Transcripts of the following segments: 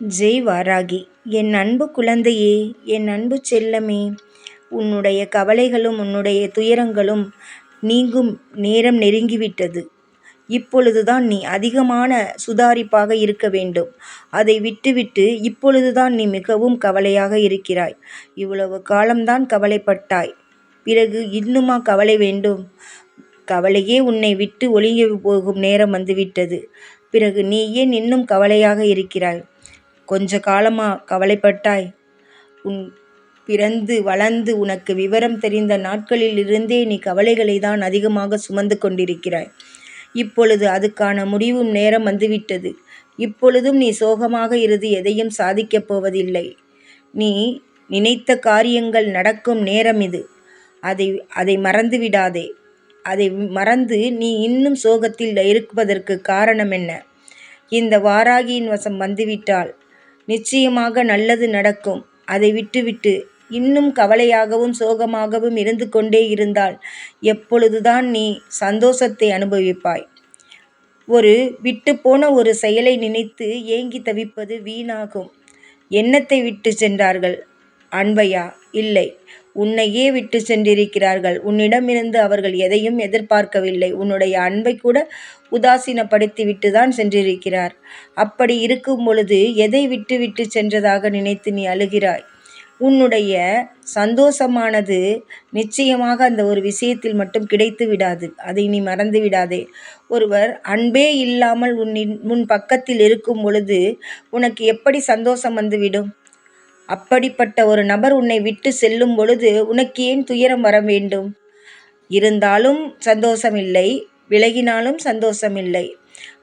ஜெய் வாராகி என் அன்பு குழந்தையே என் அன்பு செல்லமே உன்னுடைய கவலைகளும் உன்னுடைய துயரங்களும் நீங்கும் நேரம் நெருங்கிவிட்டது. இப்பொழுதுதான் நீ அதிகமான சுதாரிப்பாக இருக்க வேண்டும். அதை விட்டுவிட்டு இப்பொழுதுதான் நீ மிகவும் கவலையாக இருக்கிறாய். இவ்வளவு காலம்தான் கவலைப்பட்டாய். பிறகு இன்னுமா கவலை வேண்டும்? கவலையே உன்னை விட்டு ஒழுங்கி போகும் நேரம் வந்துவிட்டது. பிறகு நீ ஏன் இன்னும் கவலையாக இருக்கிறாய்? கொஞ்ச காலமா கவலைப்பட்டாய்? உன் பிறந்து வளர்ந்து உனக்கு விவரம் தெரிந்த நாட்களில் இருந்தே நீ கவலைகளை தான் அதிகமாக சுமந்து கொண்டிருக்கிறாய். இப்பொழுது அதுக்கான முடிவும் நேரம் வந்துவிட்டது. இப்பொழுதும் நீ சோகமாக இருந்து எதையும் சாதிக்கப் போவதில்லை. நீ நினைத்த காரியங்கள் நடக்கும் நேரம் இது. அதை அதை மறந்து விடாதே. அதை மறந்து நீ இன்னும் சோகத்தில் இருப்பதற்கு காரணம் என்ன? இந்த வாராகியின் வசம் வந்துவிட்டால் நிச்சயமாக நல்லது நடக்கும். அதை விட்டுவிட்டு இன்னும் கவலையாகவும் சோகமாகவும் இருந்து கொண்டே இருந்தால் எப்பொழுதுதான் நீ சந்தோஷத்தை அனுபவிப்பாய். ஒரு விட்டுப்போன ஒரு செயலை நினைத்து ஏங்கி தவிப்பது வீணாகும். எண்ணத்தை விட்டு சென்றார்கள்? அன்பையா? இல்லை. உன்னையே விட்டு சென்றிருக்கிறார்கள். உன்னிடமிருந்து அவர்கள் எதையும் எதிர்பார்க்கவில்லை. உன்னுடைய அன்பை கூட உதாசீனப்படுத்திவிட்டு தான் சென்றிருக்கிறார். அப்படி இருக்கும் பொழுது எதை விட்டு விட்டு சென்றதாக நினைத்து நீ அழுகிறாய்? உன்னுடைய சந்தோஷமானது நிச்சயமாக அந்த ஒரு விஷயத்தில் மட்டும் கிடைத்து விடாது. அதை நீ மறந்து விடாதே. ஒருவர் அன்பே இல்லாமல் உன்னின் உன் பக்கத்தில் இருக்கும் பொழுது உனக்கு எப்படி சந்தோஷம் வந்துவிடும்? அப்படிப்பட்ட ஒரு நபர் உன்னை விட்டு செல்லும் பொழுது உனக்கு ஏன் துயரம் வர வேண்டும்? இருந்தாலும் சந்தோஷமில்லை விலகினாலும் சந்தோஷமில்லை.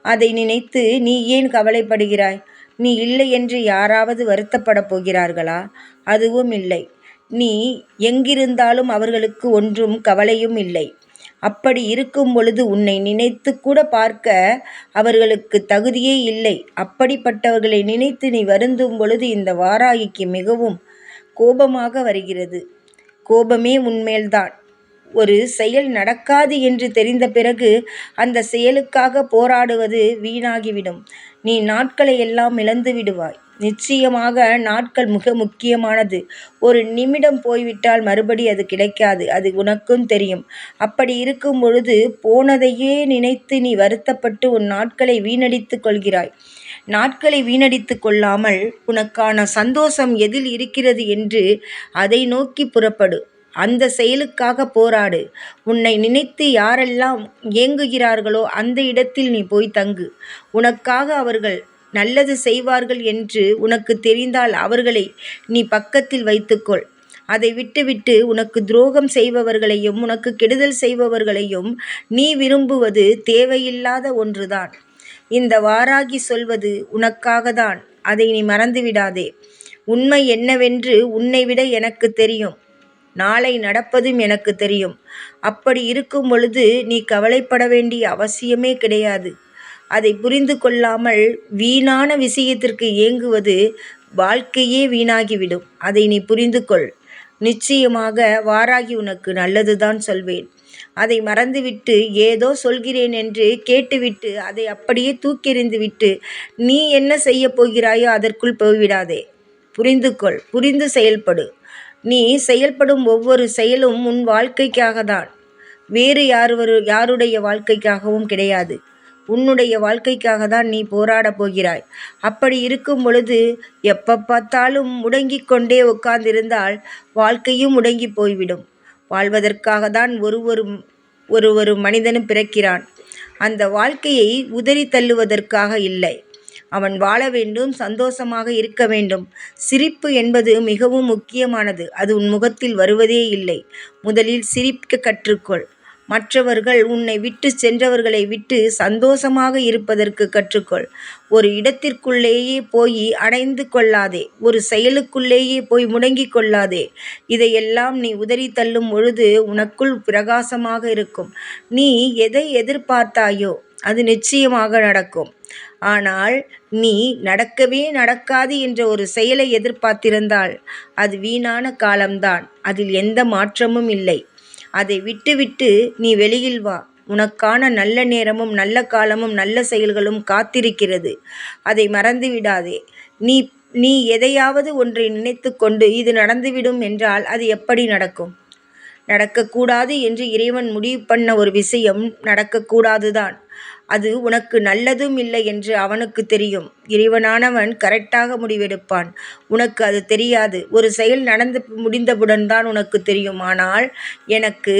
அதை நினைத்து நீ ஏன் கவலைப்படுகிறாய்? நீ இல்லை என்று யாராவது வருத்தப்பட போகிறார்களா? அதுவும் இல்லை. நீ எங்கிருந்தாலும் அவர்களுக்கு ஒன்றும் கவலையும் இல்லை. அப்படி இருக்கும் பொழுது உன்னை நினைத்து கூட பார்க்க அவர்களுக்கு தகுதியே இல்லை. அப்படிப்பட்டவர்களை நினைத்து நீ வருந்தும் பொழுது இந்த வாராகிக்கு மிகவும் கோபமாக வருகிறது. கோபமே உன்மேல்தான். ஒரு செயல் நடக்காது என்று தெரிந்த பிறகு அந்த செயலுக்காக போராடுவது வீணாகிவிடும். நீ நாட்களை எல்லாம் இழந்து விடுவாய். நிச்சயமாக நாட்கள் மிக முக்கியமானது. ஒரு நிமிடம் போய்விட்டால் மறுபடி அது கிடைக்காது. அது உனக்கும் தெரியும். அப்படி இருக்கும் பொழுது போனதையே நினைத்து நீ வருத்தப்பட்டு உன் நாட்களை வீணடித்து கொள்கிறாய். நாட்களை வீணடித்து கொள்ளாமல் உனக்கான சந்தோஷம் எதில் இருக்கிறது என்று அதை நோக்கி புறப்படு. அந்த செயலுக்காக போராடு. உன்னை நினைத்து யாரெல்லாம் ஏங்குகிறார்களோ அந்த இடத்தில் நீ போய் தங்கு. உனக்காக அவர்கள் நல்லது செய்வார்கள் என்று உனக்கு தெரிந்தால் அவர்களை நீ பக்கத்தில் வைத்துக்கொள். அதை விட்டுவிட்டு உனக்கு துரோகம் செய்பவர்களையும் உனக்கு கெடுதல் செய்பவர்களையும் நீ விரும்புவது தேவையில்லாத ஒன்றுதான். இந்த வாராகி சொல்வது உனக்காக தான் அதை நீ மறந்துவிடாதே. உண்மை என்னவென்று உன்னை விட எனக்கு தெரியும். நாளை நடப்பதும் எனக்கு தெரியும். அப்படி இருக்கும் பொழுது நீ கவலைப்பட வேண்டிய அவசியமே கிடையாது. அதை புரிந்து கொள்ளாமல் வீணான விஷயத்திற்கு ஏங்குவது வாழ்க்கையே வீணாகிவிடும். அதை நீ புரிந்து கொள். நிச்சயமாக வாராகி உனக்கு நல்லதுதான் சொல்வேன். அதை மறந்துவிட்டு ஏதோ சொல்கிறேன் என்று கேட்டுவிட்டு அதை அப்படியே தூக்கெறிந்து விட்டு நீ என்ன செய்ய போகிறாயோ அதற்குள் போய்விடாதே. புரிந்து கொள். புரிந்து செயல்படு. நீ செயல்படும் ஒவ்வொரு செயலும் உன் வாழ்க்கைக்காக தான் வேறு யாருவரு யாருடைய வாழ்க்கைக்காகவும் கிடையாது. உன்னுடைய வாழ்க்கைக்காக தான் நீ போராடப் போகிறாய். அப்படி இருக்கும் பொழுது எப்போ பார்த்தாலும் முடங்கிக் கொண்டே உட்கார்ந்திருந்தால் வாழ்க்கையும் முடங்கி போய்விடும். வாழ்வதற்காக தான் ஒரு ஒரு ஒரு ஒரு மனிதனும் பிறக்கிறான். அந்த வாழ்க்கையை உதறி தள்ளுவதற்காக இல்லை. அவன் வாழ வேண்டும் சந்தோஷமாக இருக்க வேண்டும். சிரிப்பு என்பது மிகவும் முக்கியமானது. அது உன் முகத்தில் வருவதே இல்லை. முதலில் சிரிக்க கற்றுக்கொள். மற்றவர்கள் உன்னை விட்டு சென்றவர்களை விட்டு சந்தோஷமாக இருப்பதற்கு கற்றுக்கொள். ஒரு இடத்திற்குள்ளேயே போய் அடைந்து கொள்ளாதே. ஒரு செயலுக்குள்ளேயே போய் முடங்கிக் கொள்ளாதே. இதையெல்லாம் நீ உதறி தள்ளும் பொழுது உனக்குள் பிரகாசமாக இருக்கும். நீ எதை எதிர்பார்த்தாயோ அது நிச்சயமாக நடக்கும். ஆனால் நீ நடக்கவே நடக்காது என்ற ஒரு செயலை எதிர்பார்த்திருந்தால் அது வீணான காலம்தான். அதில் எந்த மாற்றமும் இல்லை. அதை விட்டுவிட்டு நீ வெளியில் வா. உனக்கான நல்ல நேரமும் நல்ல காலமும் நல்ல செயல்களும் காத்திருக்கிறது. அதை மறந்து விடாதே. நீ நீ எதையாவது ஒன்றை நினைத்து கொண்டு இது நடந்துவிடும் என்றால் அது எப்படி நடக்கும்? நடக்கக்கூடாது என்று இறைவன் முடிவு பண்ண ஒரு விஷயம் நடக்கக்கூடாதுதான். அது உனக்கு நல்லதும் இல்லை என்று அவனுக்கு தெரியும். இறைவனானவன் கரெக்டாக முடிவெடுப்பான். உனக்கு அது தெரியாது. ஒரு செயல் நடந்து முடிந்தவுடன் தான் உனக்கு தெரியும். ஆனால் எனக்கு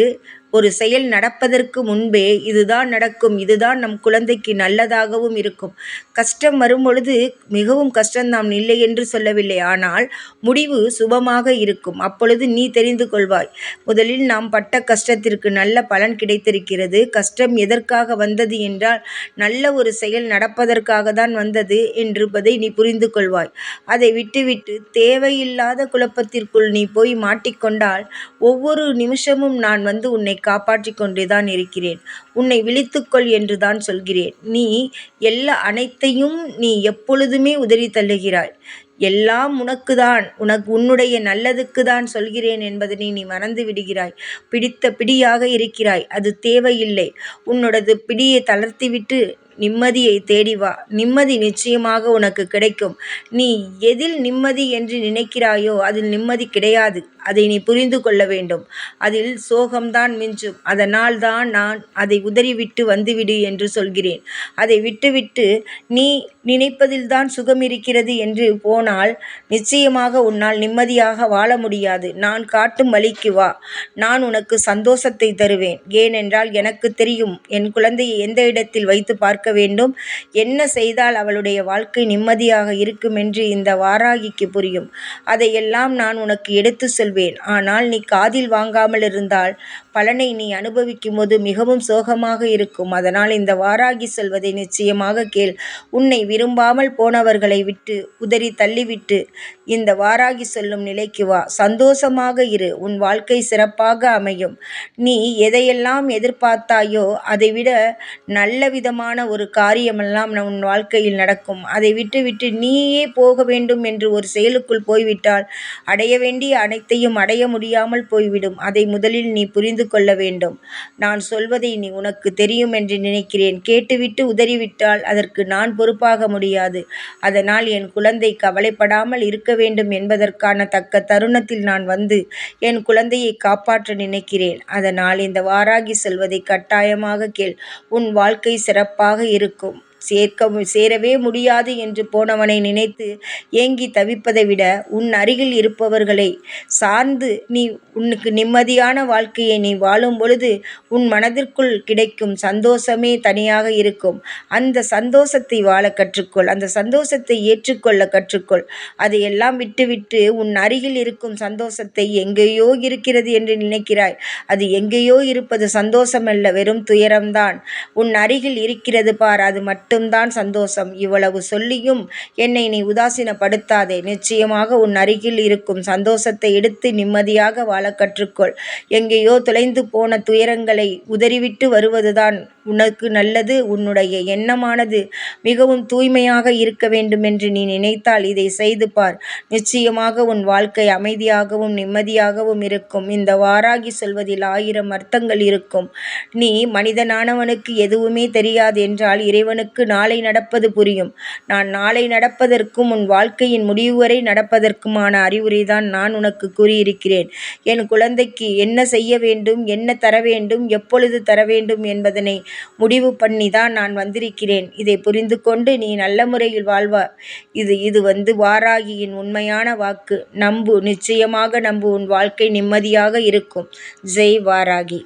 ஒரு செயல் நடப்பதற்கு முன்பே இதுதான் நடக்கும் இதுதான் நம் குழந்தைக்கு நல்லதாகவும் இருக்கும். கஷ்டம் வரும்பொழுது மிகவும் கஷ்டம்தான் இல்லை என்று சொல்லவில்லை. ஆனால் முடிவு சுபமாக இருக்கும். அப்பொழுது நீ தெரிந்து கொள்வாய். முதலில் நாம் பட்ட கஷ்டத்திற்கு நல்ல பலன் கிடைத்திருக்கிறது. கஷ்டம் எதற்காக வந்தது என்றால் நல்ல ஒரு செயல் நடப்பதற்காக தான் வந்தது என்பதை நீ புரிந்து கொள்வாய். அதை விட்டுவிட்டு தேவையில்லாத குழப்பத்திற்குள் நீ போய் மாட்டிக்கொண்டால் ஒவ்வொரு நிமிஷமும் நான் வந்து உன்னை காப்பாற்றிக் கொண்டேதான் இருக்கிறேன். உன்னை விழித்துக்கொள் என்று தான் சொல்கிறேன். நீ எல்லா அனைத்தையும் நீ எப்பொழுதுமே உதறி தள்ளுகிறாய். எல்லாம் உனக்குதான் உனக்கு உன்னுடைய நல்லதுக்கு தான் சொல்கிறேன் என்பதனை நீ மறந்து விடுகிறாய். பிடித்த பிடியாக இருக்கிறாய் அது தேவையில்லை. உன்னோடது பிடியை தளர்த்திவிட்டு நிம்மதியை தேடி வா. நிம்மதி நிச்சயமாக உனக்கு கிடைக்கும். நீ எதில் நிம்மதி என்று நினைக்கிறாயோ அதில் நிம்மதி கிடையாது. அதை நீ புரிந்து கொள்ள வேண்டும். அதில் சோகம்தான் மிஞ்சும். அதனால் தான் நான் அதை உதறிவிட்டு வந்துவிடு என்று சொல்கிறேன். அதை விட்டுவிட்டு நீ நினைப்பதில்தான் சுகம் இருக்கிறது என்று போனால் நிச்சயமாக உன்னால் நிம்மதியாக வாழ முடியாது. நான் காட்டும் வழிக்கு வா. நான் உனக்கு சந்தோஷத்தை தருவேன். ஏனென்றால் எனக்கு தெரியும் என் குழந்தையை எந்த இடத்தில் வைத்து பார்க்க வேண்டும்? என்ன செய்தால் அவளுடைய வாழ்க்கை நிம்மதியாக இருக்கும் என்று இந்த வாராகிக்கு புரியும். அதையெல்லாம் நான் உனக்கு எடுத்து செல் ஆனால் நீ காதில் வாங்காமல் இருந்தால் பலனை நீ அனுபவிக்கும் போது மிகவும் சோகமாக இருக்கும். அதனால் இந்த வாராகி சொல்வதை நிச்சயமாக கேள். உன்னை விரும்பாமல் போனவர்களை விட்டு உதறி தள்ளிவிட்டு இந்த வாராகி சொல்லும் நிலைக்கு வா. சந்தோஷமாக இரு. உன் வாழ்க்கை சிறப்பாக அமையும். நீ எதையெல்லாம் எதிர்பார்த்தாயோ அதைவிட நல்ல விதமான ஒரு காரியமெல்லாம் உன் வாழ்க்கையில் நடக்கும். அதை விட்டுவிட்டு நீயே போக வேண்டும் என்று ஒரு செயலுக்குள் போய்விட்டால் அடைய வேண்டிய அனைத்தையும் அடைய முடியாமல் போய்விடும். அதை முதலில் நீ புரிந்து கொள்ள வேண்டும். நான் சொல்வதை நீ உனக்கு தெரியும் என்று நினைக்கிறேன். கேட்டுவிட்டு உதறிவிட்டால் அதற்கு நான் பொறுப்பாக முடியாது. அதனால் என் குழந்தை கவலைப்படாமல் இருக்க வேண்டும் என்பதற்கான தக்க தருணத்தில் நான் வந்து என் குழந்தையை காப்பாற்ற நினைக்கிறேன். அதனால் இந்த வாராகி செல்வதை கட்டாயமாக கேள். உன் வாழ்க்கை சிறப்பாக இருக்கும். சேர்க்க சேரவே முடியாது என்று போனவனை நினைத்து ஏங்கி தவிப்பதை விட உன் அருகில் இருப்பவர்களை சார்ந்து நீ உனக்கு நிம்மதியான வாழ்க்கையை நீ வாழும் பொழுது உன் மனதிற்குள் கிடைக்கும் சந்தோஷமே தனியாக இருக்கும். அந்த சந்தோஷத்தை வாழ கற்றுக்கொள். அந்த சந்தோஷத்தை ஏற்றுக்கொள்ள கற்றுக்கொள். அதையெல்லாம் விட்டுவிட்டு உன் அருகில் இருக்கும் சந்தோஷத்தை எங்கேயோ இருக்கிறது என்று நினைக்கிறாய். அது எங்கேயோ இருப்பது சந்தோஷமல்ல வெறும் துயரம்தான். உன் அருகில் இருக்கிறது பார் அது மட்டும் மட்டும்தான் சந்தோஷம். இவ்வளவு சொல்லியும் என்னை நீ உதாசீனப்படுத்தாதே. நிச்சயமாக உன் அருகில் இருக்கும் சந்தோஷத்தை எடுத்து நிம்மதியாக வாழ கற்றுக்கொள். எங்கேயோ தொலைந்து போன துயரங்களை உதறிவிட்டு வருவதுதான் உனக்கு நல்லது உன்னுடைய எண்ணமானது. மிகவும் தூய்மையாக இருக்க வேண்டுமென்று நீ நினைத்தால் இதை செய்து பார். நிச்சயமாக உன் வாழ்க்கை அமைதியாகவும் நிம்மதியாகவும் இருக்கும். இந்த வாராகி சொல்வதில் ஆயிரம் அர்த்தங்கள் இருக்கும். நீ மனிதனானவனுக்கு எதுவுமே தெரியாது என்றால் இறைவனுக்கு நாளை நடப்பது புரியும். நான் நாளை நடப்பதற்கும் உன் வாழ்க்கையின் முடிவு வரை நடப்பதற்குமான அறிவுரைதான் நான் உனக்கு கூறியிருக்கிறேன். என் குழந்தைக்கு என்ன செய்ய வேண்டும் என்ன தர வேண்டும் எப்பொழுது தர வேண்டும் என்பதனை முடிவு பண்ணி தான் நான் வந்திருக்கிறேன். இதை புரிந்து கொண்டு நீ நல்ல முறையில் வாழ்வா. இது இது வந்து வாராகியின் உண்மையான வாக்கு. நம்பு நிச்சயமாக நம்பு உன் வாழ்க்கை நிம்மதியாக இருக்கும். ஜெய் வாராகி.